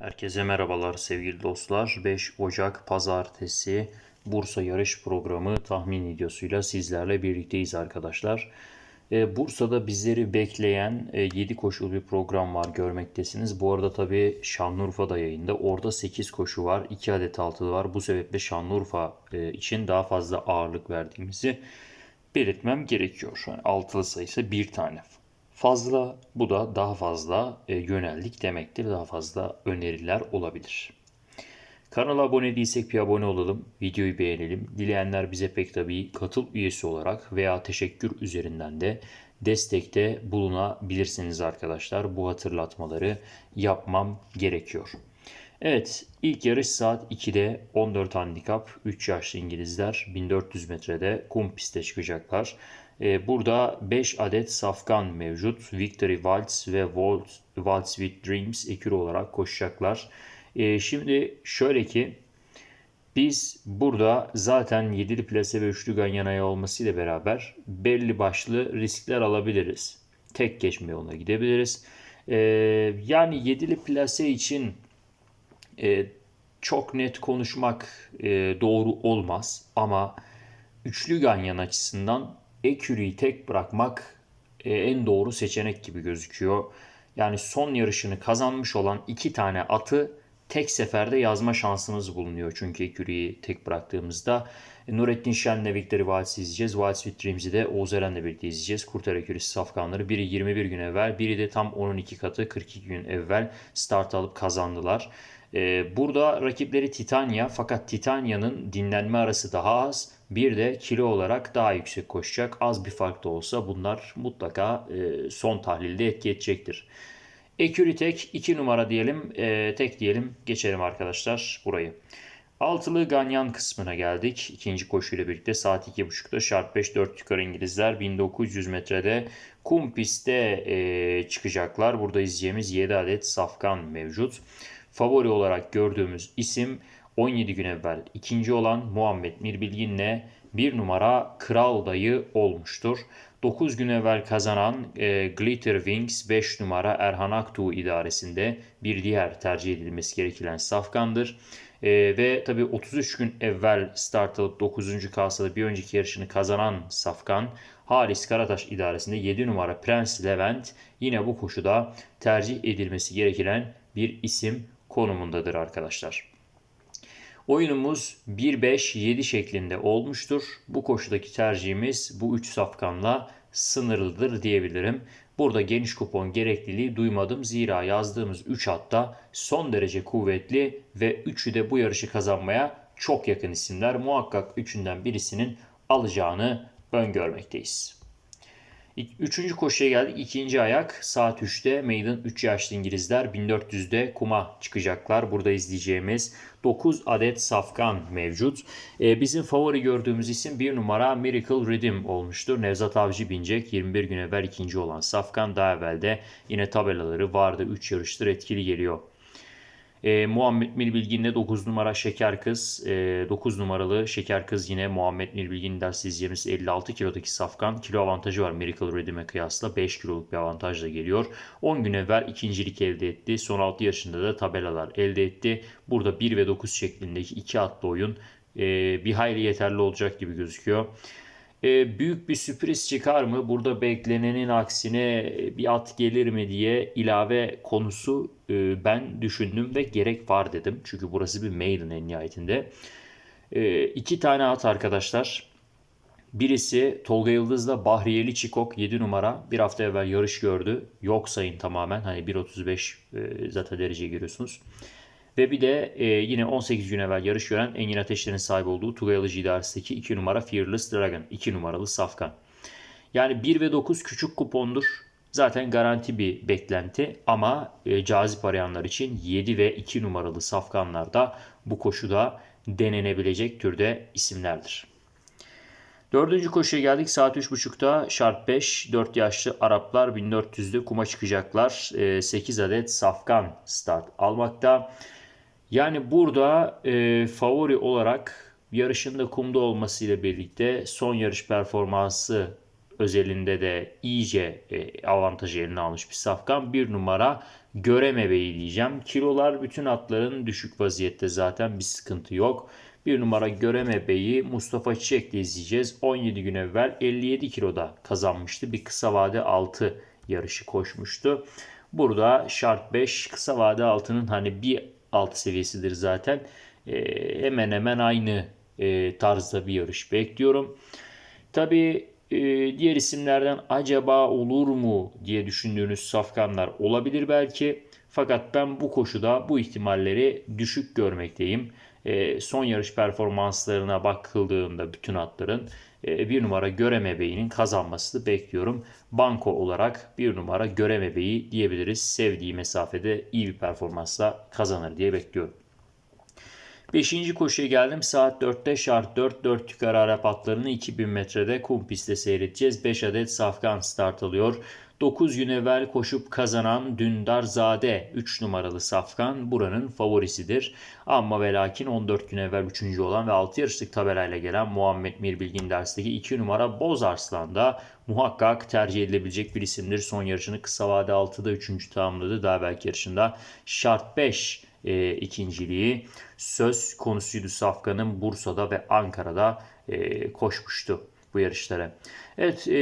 Herkese merhabalar sevgili dostlar. 5 Ocak Pazartesi Bursa yarış programı tahmin videosuyla sizlerle birlikteyiz arkadaşlar. Ee, Bursa'da bizleri bekleyen 7 koşulu bir program var görmektesiniz. Bu arada tabii Şanlıurfa'da yayında. Orada 8 koşu var. 2 adet altılı var. Bu sebeple Şanlıurfa e, için daha fazla ağırlık verdiğimizi belirtmem gerekiyor. Yani altılı sayısı bir tane fazla. Bu da daha fazla e, yöneldik demektir. Daha fazla öneriler olabilir. Kanala abone değilsek bir abone olalım. Videoyu beğenelim. Dileyenler bize pek tabii katıl üyesi olarak veya teşekkür üzerinden de destekte bulunabilirsiniz arkadaşlar. Bu hatırlatmaları yapmam gerekiyor. Evet, ilk yarış saat 2'de 14 handikap 3 yaşlı İngilizler 1400 metrede kum piste çıkacaklar. Ee, Burada 5 adet safkan mevcut. Victory Waltz ve Waltz, Waltz with Dreams ekürü olarak koşacaklar. Ee, Şimdi şöyle ki biz burada zaten 7'li plase ve üçlü ganyanaya olmasıyla beraber belli başlı riskler alabiliriz. Tek geçme yoluna gidebiliriz. Ee, yani 7'li plase için e, çok net konuşmak e, doğru olmaz ama üçlü ganyan açısından Ekürü'yü tek bırakmak e, en doğru seçenek gibi gözüküyor. Yani son yarışını kazanmış olan iki tane atı tek seferde yazma şansımız bulunuyor. Çünkü Ekürü'yü tek bıraktığımızda e, Nurettin Şen'le Victory Waltz'i izleyeceğiz. Waltz with de Oğuz Eren'le birlikte izleyeceğiz. Kurtar Ekürüsü safkanları. Biri 21 gün evvel, biri de tam onun iki katı 42 gün evvel start alıp kazandılar. Ee, burada rakipleri Titania fakat Titania'nın dinlenme arası daha az. Bir de kilo olarak daha yüksek koşacak. Az bir fark da olsa bunlar mutlaka e, son tahlilde etki edecektir. Ekürü tek 2 numara diyelim. e, tek diyelim. Geçelim arkadaşlar burayı. Altılı Ganyan kısmına geldik. İkinci koşuyla birlikte saat 2.30'da şart 5 4 yukarı İngilizler 1900 metrede kum pistte e, çıkacaklar. Burada izleyeceğimiz 7 adet safkan mevcut. Favori olarak gördüğümüz isim 17 gün evvel ikinci olan Muhammed Mirbilgin'le bir numara Kral Dayı olmuştur. 9 gün evvel kazanan e, Glitter Wings 5 numara Erhan Aktuğ idaresinde bir diğer tercih edilmesi gereken safkandır. E, ve tabii 33 gün evvel start alıp 9. kalsada bir önceki yarışını kazanan safkan Halis Karataş idaresinde 7 numara Prens Levent yine bu koşuda tercih edilmesi gereken bir isim konumundadır arkadaşlar. Oyunumuz 1-5-7 şeklinde olmuştur. Bu koşudaki tercihimiz bu 3 safkanla sınırlıdır diyebilirim. Burada geniş kupon gerekliliği duymadım. Zira yazdığımız 3 hatta son derece kuvvetli ve 3'ü de bu yarışı kazanmaya çok yakın isimler. Muhakkak üçünden birisinin alacağını öngörmekteyiz. Üçüncü koşuya geldik. İkinci ayak saat 3'te Maiden 3 yaşlı İngilizler 1400'de kuma çıkacaklar. Burada izleyeceğimiz 9 adet safkan mevcut. Ee, bizim favori gördüğümüz isim bir numara Miracle Rhythm olmuştur. Nevzat Avcı binecek 21 gün evvel ikinci olan safkan daha evvel yine tabelaları vardı. 3 yarıştır etkili geliyor. E, Muhammed Mirbilgin'le 9 numara Şeker Kız. E, 9 numaralı Şeker Kız yine Muhammed Mirbilgin'den sizleyeceğimiz 56 kilodaki safkan. Kilo avantajı var Miracle Redeem'e kıyasla. 5 kiloluk bir avantajla geliyor. 10 gün evvel ikincilik elde etti. Son 6 yaşında da tabelalar elde etti. Burada 1 ve 9 şeklindeki iki atlı oyun e, bir hayli yeterli olacak gibi gözüküyor. E, büyük bir sürpriz çıkar mı? Burada beklenenin aksine bir at gelir mi diye ilave konusu e, ben düşündüm ve gerek var dedim. Çünkü burası bir maiden en nihayetinde. E, iki tane at arkadaşlar. Birisi Tolga Yıldız'la Bahriyeli Çikok 7 numara. Bir hafta evvel yarış gördü. Yok sayın tamamen. Hani 1.35 e, zaten dereceye giriyorsunuz. Ve bir de e, yine 18 gün evvel yarış gören Engin Ateşler'in sahip olduğu Tugay Alıcı idaresindeki 2 numara Fearless Dragon. 2 numaralı Safkan. Yani 1 ve 9 küçük kupondur. Zaten garanti bir beklenti ama e, cazip arayanlar için 7 ve 2 numaralı safkanlar da bu koşuda denenebilecek türde isimlerdir. Dördüncü koşuya geldik. Saat 3.30'da şart 5. 4 yaşlı Araplar 1400'de kuma çıkacaklar. E, 8 adet safkan start almakta. Yani burada e, favori olarak yarışında kumda olmasıyla birlikte son yarış performansı özelinde de iyice e, avantajı eline almış bir safkan. Bir numara Göreme Bey'i diyeceğim. Kilolar bütün atların düşük vaziyette zaten bir sıkıntı yok. Bir numara Göreme Bey'i Mustafa Çiçek'le izleyeceğiz. 17 gün evvel 57 kiloda kazanmıştı. Bir kısa vade 6 yarışı koşmuştu. Burada şart 5 kısa vade altının hani bir alt seviyesidir zaten. E, hemen hemen aynı e, tarzda bir yarış bekliyorum. Tabii e, diğer isimlerden acaba olur mu diye düşündüğünüz safkanlar olabilir belki. Fakat ben bu koşuda bu ihtimalleri düşük görmekteyim. E, son yarış performanslarına bakıldığında bütün atların e, bir numara Göreme Bey'in kazanmasını bekliyorum. Banko olarak bir numara Göreme Bey'i diyebiliriz. Sevdiği mesafede iyi bir performansla kazanır diye bekliyorum. Beşinci koşuya geldim. Saat 4'te şart 4 4 tükar Arap atlarını 2000 metrede kum pistte seyredeceğiz. 5 adet safkan start alıyor. 9 gün evvel koşup kazanan Dündar Zade 3 numaralı safkan buranın favorisidir. Ama ve lakin 14 gün evvel 3. olan ve 6 yarışlık tabelayla gelen Muhammed Mirbilgin dersteki 2 numara Boz Arslan da muhakkak tercih edilebilecek bir isimdir. Son yarışını kısa vade 6'da 3. tamamladı. Daha belki yarışında şart 5 e, ikinciliği söz konusuydu Safkan'ın Bursa'da ve Ankara'da e, koşmuştu bu yarışlara. Evet e,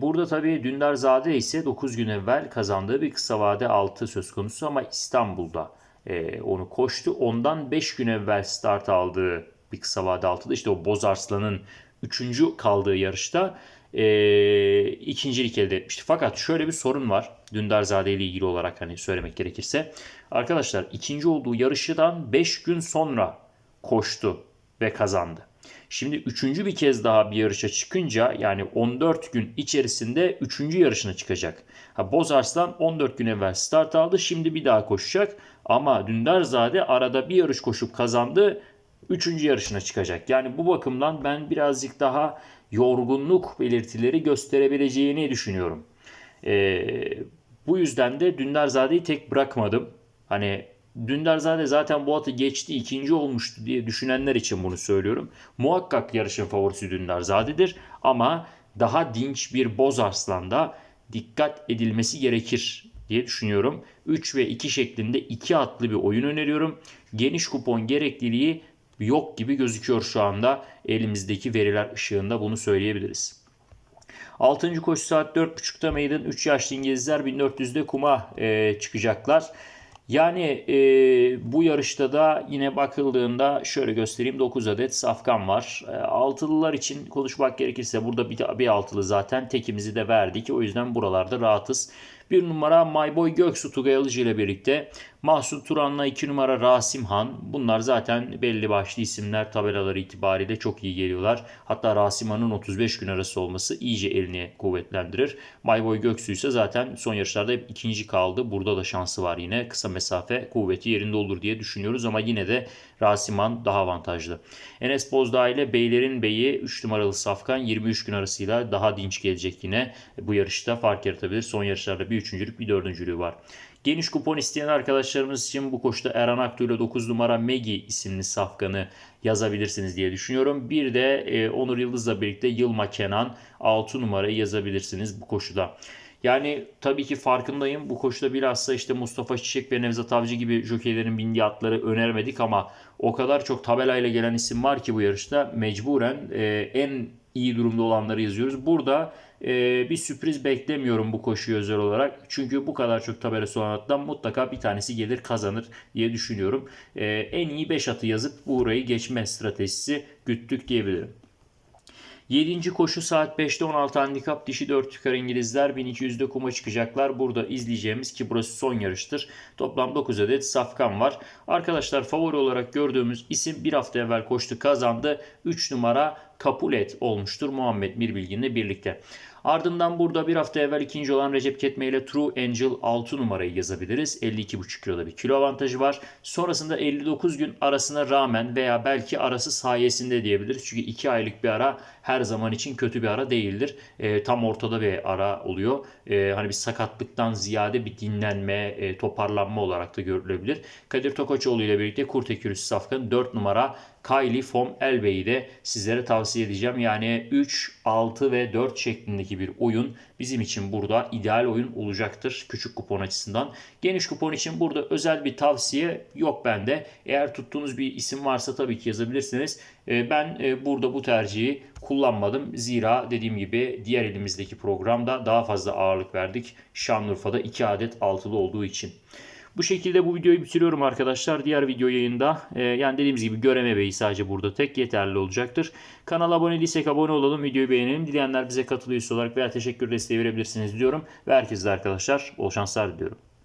burada tabii Dündar Zade ise 9 gün evvel kazandığı bir kısa vade 6 söz konusu ama İstanbul'da e, onu koştu. Ondan 5 gün evvel start aldığı bir kısa vade 6'da işte o Bozarslan'ın 3. kaldığı yarışta e, ikincilik elde etmişti. Fakat şöyle bir sorun var. Dündarzade ile ilgili olarak hani söylemek gerekirse. Arkadaşlar ikinci olduğu yarışıdan 5 gün sonra koştu ve kazandı. Şimdi üçüncü bir kez daha bir yarışa çıkınca yani 14 gün içerisinde üçüncü yarışına çıkacak. Ha, Bozarslan 14 gün evvel start aldı şimdi bir daha koşacak. Ama Dündarzade arada bir yarış koşup kazandı. Üçüncü yarışına çıkacak. Yani bu bakımdan ben birazcık daha yorgunluk belirtileri gösterebileceğini düşünüyorum. Ee, bu yüzden de Dündarzade'yi tek bırakmadım. Hani Dündarzade zaten bu atı geçti ikinci olmuştu diye düşünenler için bunu söylüyorum. Muhakkak yarışın favorisi Dündarzade'dir ama daha dinç bir Boz Arslan'da dikkat edilmesi gerekir diye düşünüyorum. 3 ve 2 şeklinde 2 atlı bir oyun öneriyorum. Geniş kupon gerekliliği yok gibi gözüküyor şu anda. Elimizdeki veriler ışığında bunu söyleyebiliriz. 6. koşu saat 4.30'da meydan 3 yaşlı İngilizler 1400'de kuma e, çıkacaklar. Yani e, bu yarışta da yine bakıldığında şöyle göstereyim 9 adet safkan var. E, altılılar için konuşmak gerekirse burada bir, bir altılı zaten tekimizi de verdik. O yüzden buralarda rahatız. Bir numara Mayboy Göksu Tugay Alıcı ile birlikte Mahsut Turan'la 2 numara Rasim Han. Bunlar zaten belli başlı isimler tabelaları itibariyle çok iyi geliyorlar. Hatta Rasim Han'ın 35 gün arası olması iyice elini kuvvetlendirir. Mayboy Göksu ise zaten son yarışlarda hep ikinci kaldı. Burada da şansı var yine. Kısa mesafe kuvveti yerinde olur diye düşünüyoruz ama yine de Rasiman daha avantajlı. Enes Bozdağ ile Beylerin Beyi 3 numaralı Safkan 23 gün arasıyla daha dinç gelecek yine. Bu yarışta fark yaratabilir. Son yarışlarda bir üçüncülük bir dördüncülüğü var. Geniş kupon isteyen arkadaşlarımız için bu koşuda Erhan Aktu ile 9 numara Megi isimli safkanı yazabilirsiniz diye düşünüyorum. Bir de e, Onur Yıldız'la birlikte Yılma Kenan 6 numarayı yazabilirsiniz bu koşuda. Yani tabii ki farkındayım. Bu koşuda bilhassa işte Mustafa Çiçek ve Nevzat Avcı gibi jokeylerin bindiği atları önermedik ama o kadar çok tabelayla gelen isim var ki bu yarışta mecburen e, en iyi durumda olanları yazıyoruz. Burada e, bir sürpriz beklemiyorum bu koşuyu özel olarak. Çünkü bu kadar çok tabelası olan attan mutlaka bir tanesi gelir kazanır diye düşünüyorum. E, en iyi 5 atı yazıp bu burayı geçme stratejisi güttük diyebilirim. 7. koşu saat 5'te 16 handikap dişi 4 yukarı İngilizler 1200'de kuma çıkacaklar. Burada izleyeceğimiz ki burası son yarıştır. Toplam 9 adet safkan var. Arkadaşlar favori olarak gördüğümüz isim bir hafta evvel koştu kazandı. 3 numara Kapulet olmuştur Muhammed Mirbilgin'le birlikte. Ardından burada bir hafta evvel ikinci olan Recep Ketme ile True Angel 6 numarayı yazabiliriz. 52,5 kiloda bir kilo avantajı var. Sonrasında 59 gün arasına rağmen veya belki arası sayesinde diyebiliriz. Çünkü 2 aylık bir ara her zaman için kötü bir ara değildir. E, tam ortada bir ara oluyor. E, hani bir sakatlıktan ziyade bir dinlenme, e, toparlanma olarak da görülebilir. Kadir Tokoçoğlu ile birlikte Kurt Ekürüsü Safkan 4 numara Kylie Fom Elbey'i de sizlere tavsiye edeceğim. Yani 3, 6 ve 4 şeklindeki bir oyun bizim için burada ideal oyun olacaktır küçük kupon açısından. Geniş kupon için burada özel bir tavsiye yok bende. Eğer tuttuğunuz bir isim varsa tabii ki yazabilirsiniz. E, Ben e, burada bu tercihi kullanmadım. Zira dediğim gibi diğer elimizdeki programda daha fazla ağırlık verdik. Şanlıurfa'da 2 adet altılı olduğu için. Bu şekilde bu videoyu bitiriyorum arkadaşlar. Diğer video yayında e, yani dediğimiz gibi göreme sadece burada tek yeterli olacaktır. Kanala abone değilsek abone olalım. Videoyu beğenelim. Dileyenler bize katıl üyesi olarak veya teşekkür desteği verebilirsiniz diyorum. Ve herkese de arkadaşlar bol şanslar diliyorum.